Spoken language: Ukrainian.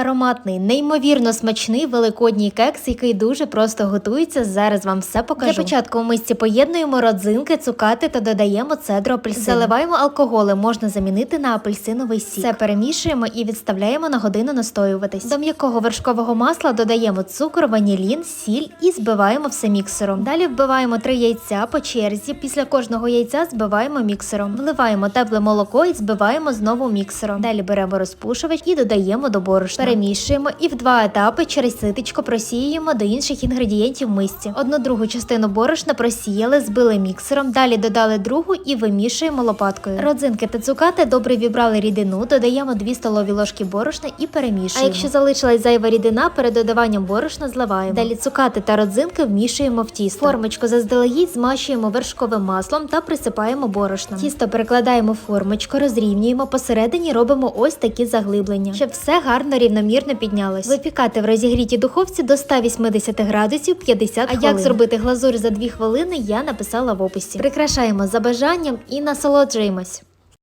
Ароматний, неймовірно смачний великодній кекс, який дуже просто готується. Зараз вам все покажу. Для початку у мисці поєднуємо родзинки, цукати та додаємо цедру апельсину. Заливаємо алкоголем, можна замінити на апельсиновий сік. Все перемішуємо і відставляємо на годину настоюватись. До м'якого вершкового масла додаємо цукор, ванілін, сіль і збиваємо все міксером. Далі вбиваємо три яйця по черзі. Після кожного яйця збиваємо міксером. Вливаємо тепле молоко і збиваємо знову міксером. Далі беремо розпушувач і додаємо до борошна. Перемішуємо і в два етапи через ситечко просіюємо до інших інгредієнтів мисці. Одну другу частину борошна просіяли, збили міксером, далі додали другу і вимішуємо лопаткою. Родзинки та цукати добре вібрали рідину, додаємо 2 столові ложки борошна і перемішуємо. А якщо залишилась зайва рідина, перед додаванням борошна зливаємо. Далі цукати та родзинки вмішуємо в тісто. Формочку заздалегідь змащуємо вершковим маслом та присипаємо борошном. Тісто перекладаємо в формочку, розрівнюємо посередині, робимо ось такі заглиблення, щоб все гарно рівномірно піднялось. Випікати в розігрітій духовці до 180 градусів 50 А як зробити глазур за 2 хвилини, я написала в описі. Прикрашаємо за бажанням і насолоджуємось.